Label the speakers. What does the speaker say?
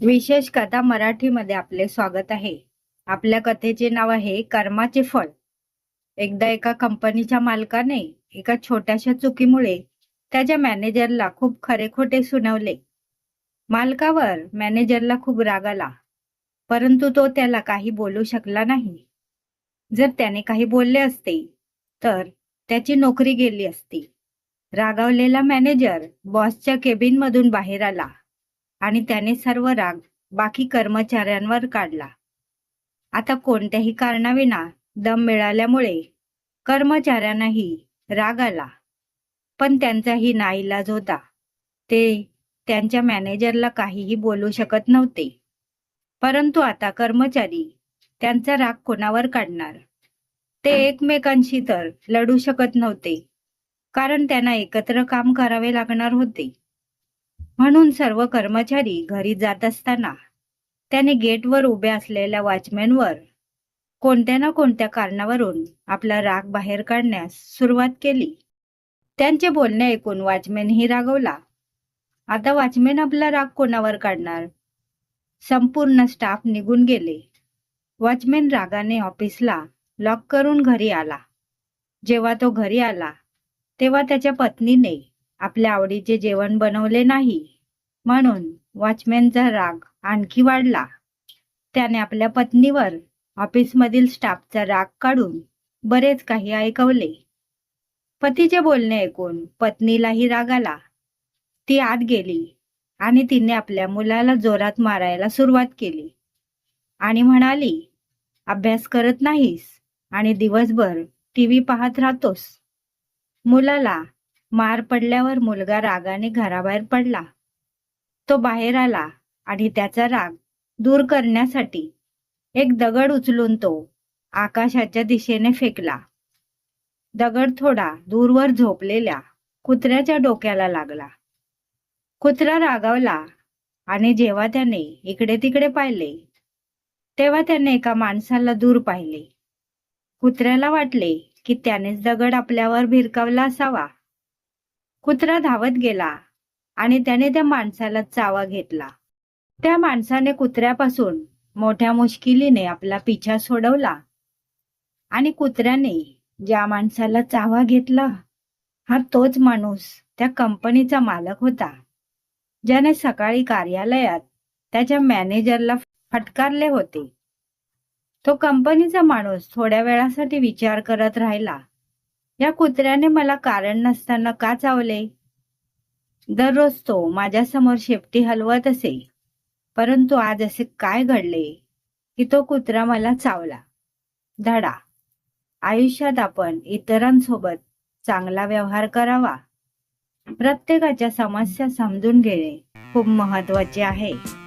Speaker 1: विशेष कथा मराठीमध्ये आपले स्वागत आहे. आपल्या कथेचे नाव आहे कर्माचे फळ. एकदा एका कंपनीच्या मालकाने एका छोट्याशा चुकीमुळे त्याच्या मॅनेजरला खूप खरे खोटे सुनावले. मालकावर मॅनेजरला खूप राग आला परंतु तो त्याला काही बोलू शकला नाही. जर त्याने काही बोलले असते तर त्याची नोकरी गेली असती. रागावलेला मॅनेजर बॉसच्या केबिन मधून बाहेर आला. आणि त्याने सर्व राग बाकी कर्मचाऱ्यांवर काढला. आता कोणत्याही कारणाविना दम मिळाल्यामुळे कर्मचाऱ्यांनाही राग आला. पण त्यांचाही नाईलाज होता. ते त्यांच्या मॅनेजरला काहीही बोलू शकत नव्हते. परंतु आता कर्मचारी त्यांचा राग कोणावर काढणार? ते एकमेकांशी तर लढू शकत नव्हते. कारण त्यांना एकत्र काम करावे लागणार होते. म्हणून सर्व कर्मचारी घरी जात असताना त्याने गेटवर उभ्या असलेल्या वॉचमॅनवर कोणत्या ना कोणत्या कारणावरून आपला राग बाहेर काढण्यास सुरुवात केली. त्यांचे बोलणे ऐकून वॉचमॅनही रागवला. आता वॉचमॅन आपला राग कोणावर काढणार? संपूर्ण स्टाफ निघून गेले. वॉचमॅन रागाने ऑफिसला लॉक करून घरी आला. जेव्हा तो घरी आला तेव्हा त्याच्या पत्नीने आपल्या आवडीचे जेवण बनवले नाही. म्हणून वॉचमॅनचा राग आणखी वाढला. त्याने आपल्या पत्नीवर ऑफिसमधील स्टाफचा राग काढून बरेच काही ऐकवले. पतीचे बोलणे ऐकून पत्नीलाही राग आला. ती आत गेली आणि तिने आपल्या मुलाला जोरात मारायला सुरुवात केली. आणि म्हणाली अभ्यास करत नाहीस आणि दिवसभर टीव्ही पाहत राहतोस. मुलाला मार पडल्यावर मुलगा रागाने घराबाहेर पडला. तो बाहेर आला आणि त्याचा राग दूर करण्यासाठी एक दगड उचलून तो आकाशाच्या दिशेने फेकला. दगड थोडा दूरवर झोपलेल्या कुत्र्याच्या डोक्याला लागला. कुत्रा रागावला आणि जेव्हा त्याने इकडे तिकडे पाहिले तेव्हा त्याने एका माणसाला दूर पाहिले. कुत्र्याला वाटले की त्यानेच दगड आपल्यावर भिरकावला असावा. कुत्रा धावत गेला आणि त्याने त्या माणसाला चावा घेतला. त्या माणसाने कुत्र्यापासून मोठ्या मुश्किलीने आपला पिछा सोडवला आणि कुत्र्याने ज्या माणसाला चावा घेतला हा तोच माणूस त्या कंपनीचा मालक होता ज्याने सकाळी कार्यालयात त्याच्या मॅनेजरला फटकारले होते. तो कंपनीचा माणूस थोड्या वेळासाठी विचार करत राहिला. या कुत्र्याने मला कारण नसताना का चावले? दररोज तो माझ्यासमोर शेपटी हलवत असे. परंतु आज असे काय घडले की तो कुत्रा मला चावला? धडा. आयुष्यात आपण इतरांसोबत चांगला व्यवहार करावा. प्रत्येकाच्या समस्या समजून घेणे खूप महत्त्वाचे आहे.